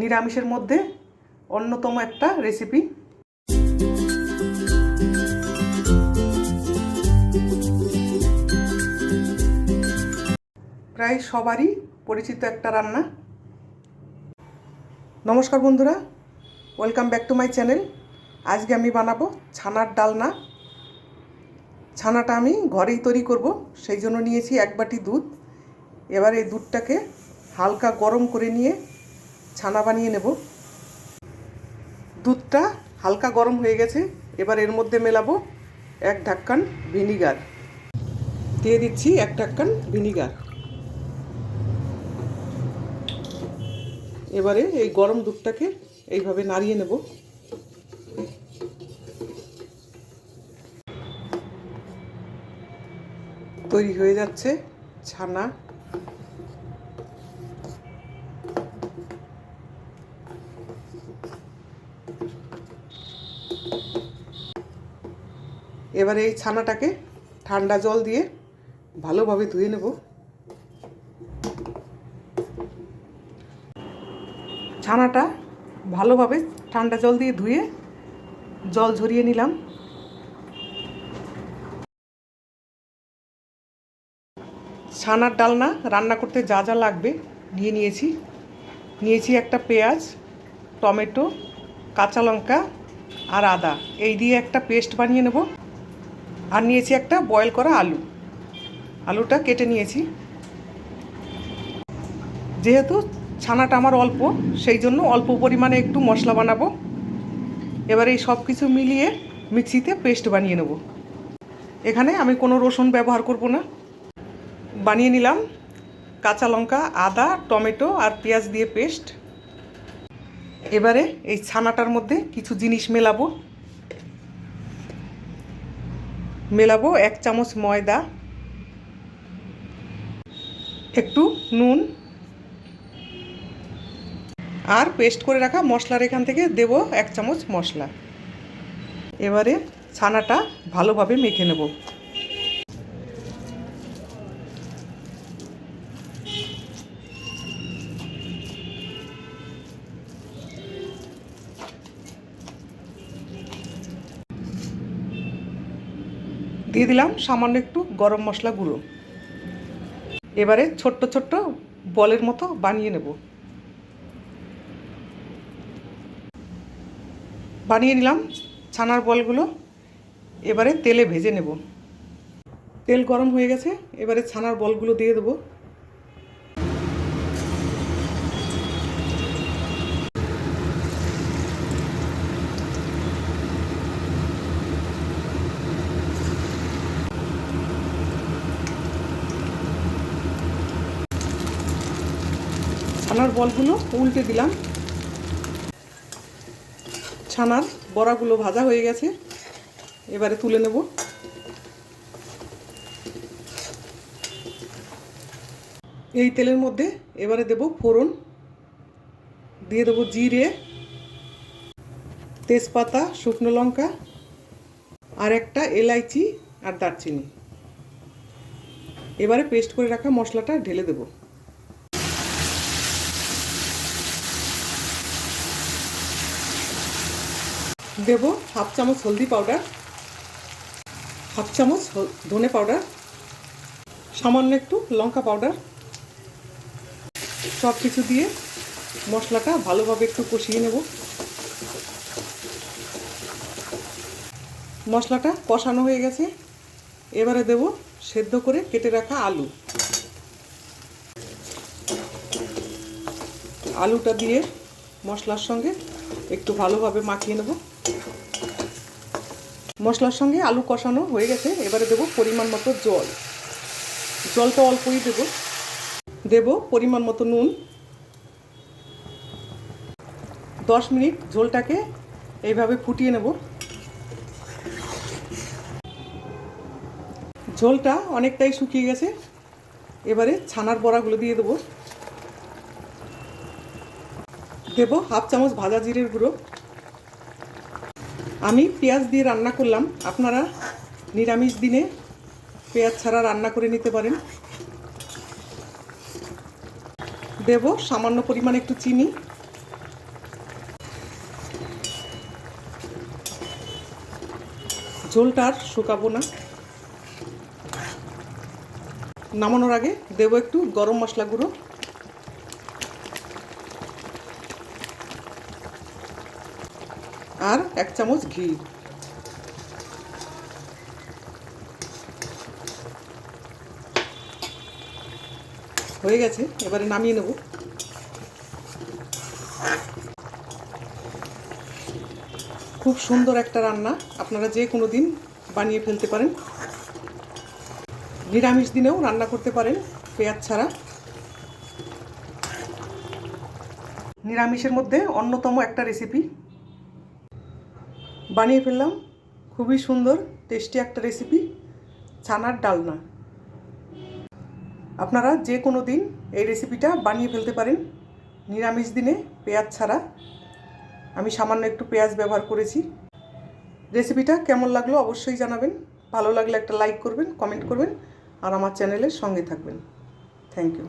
নিরামিষের মধ্যে অন্যতম একটা রেসিপি প্রায় সবারই পরিচিত একটা রান্না। নমস্কার বন্ধুরা welcome back to my channel আজকে আমি বানাবো ছানার ডালনা। ছানাটা আমি ঘরেই তৈরি করব, সেই জন্য নিয়েছি এক বাটি দুধ। এবার এই দুধটাকে হালকা গরম করে নিয়ে ছানা বানিয়ে নেব। দুধটা হালকা গরম হয়ে গেছে, এবার এর মধ্যে মেলাবো এক ঢাক্কান ভিনিগার। দিয়ে দিচ্ছি এক ঢাক্কান ভিনিগার। এবারে এই গরম দুধটাকে এইভাবে নাড়িয়ে নেব। তৈরি হয়ে যাচ্ছে ছানা এবারে এই ছানাটাকে ঠান্ডা জল দিয়ে ভালোভাবে ধুয়ে নেব। ছানাটা ভালোভাবে ঠান্ডা জল দিয়ে ধুয়ে জল ঝরিয়ে নিলাম। ছানার ডালনা রান্না করতে যা যা লাগবে নিয়ে নিয়েছি। নিয়েছি একটা পেঁয়াজ, টমেটো, কাঁচা লঙ্কা আর আদা। এই দিয়ে একটা পেস্ট বানিয়ে নেব। আর নিয়েছি একটা বয়েল করা আলু। আলুটা কেটে নিয়েছি। যেহেতু ছানাটা আমার অল্প, সেই জন্য অল্প পরিমাণে একটু মশলা বানাবো। এবার এই সব কিছু মিলিয়ে মিক্সিতে পেস্ট বানিয়ে নেব। এখানে আমি কোনো রসুন ব্যবহার করব না। বানিয়ে নিলাম কাঁচা লঙ্কা, আদা, টমেটো আর পেঁয়াজ দিয়ে পেস্ট। এবারে এই ছানাটার মধ্যে কিছু জিনিস মেলাবো। মেলাবো এক চামচ ময়দা, একটু নুন, আর পেস্ট করে রাখা মশলার এখান থেকে দেব এক চামচ মশলা। এবারে ছানাটা ভালোভাবে মেখে নেব। দিয়ে দিলাম সামান্য একটু গরম মশলা গুঁড়ো। এবারে ছোট্ট ছোট্ট বলের মতো বানিয়ে নেব। বানিয়ে নিলাম ছানার বলগুলো। এবারে তেলে ভেজে নেব। তেল গরম হয়ে গেছে, এবারে ছানার বলগুলো দিয়ে দেবো। ছানার বলগুলো উল্টে দিলাম। ছানার বড়াগুলো ভাজা হয়ে গেছে। এবারে তুলে নেব। এই তেলের মধ্যে এবারে দেব ফোড়ন। দিয়ে দেবো জিরে, তেজপাতা, শুকনো লঙ্কা, আর একটা এলাইচি আর দারচিনি। এবারে পেস্ট করে রাখা মশলাটা ঢেলে দেবো। দেব হাফ চামচ হলদি পাউডার, হাফ চামচ ধনে পাউডার, সামান্য একটু লঙ্কা পাউডার সব কিছু দিয়ে মশলাটা ভালোভাবে একটু কষিয়ে নেব। মশলাটা কষানো হয়ে গেছে। এবারে দেব সেদ্ধ করে কেটে রাখা আলু। আলুটা দিয়ে মশলার সঙ্গে একটু ভালোভাবে মাখিয়ে নেব। মশলার সঙ্গে আলু কষানো হয়ে গেছে। এবারে দেব পরিমাণ মতো জল। জলটা অল্পই দেব। দেব পরিমাণ মতো নুন। দশ মিনিট ঝোলটাকে এইভাবে ফুটিয়ে নেব। ঝোলটা অনেকটাই শুকিয়ে গেছে। এবারে ছানার বড়াগুলো দিয়ে দেবো। দেব হাফ চামচ ভাজা জিরের গুঁড়ো। আমি পেঁয়াজ দিয়ে রান্না করলাম। আপনারা নিরামিষ দিনে পেঁয়াজ ছাড়া রান্না করে নিতে পারেন। দেব সামান্য পরিমাণে একটু চিনি। ঝোলটা আর শুকাবো না। নামানোর আগে দেব একটু গরম মশলা গুঁড়ো। আর এক চামচ ঘি। হয়ে গেছে, এবারে নামিয়ে নেব। খুব সুন্দর একটা রান্না, আপনারা যে কোনো দিন বানিয়ে ফেলতে পারেন। নিরামিষ দিনেও রান্না করতে পারেন, পেঁয়াজ ছাড়া। নিরামিষের মধ্যে অন্যতম একটা রেসিপি বানিয়ে ফেললাম। খুবই সুন্দর টেস্টি একটা রেসিপি ছানার ডালনা। আপনারা যে কোনো দিন এই রেসিপিটা বানিয়ে ফেলতে পারেন। নিরামিষ দিনে পেঁয়াজ ছাড়া। আমি সামান্য একটু পেঁয়াজ ব্যবহার করেছি। রেসিপিটা কেমন লাগল অবশ্যই জানাবেন। ভালো লাগলে একটা লাইক করবেন কমেন্ট করবেন, আর আমার চ্যানেলের সঙ্গে থাকবেন। Thank you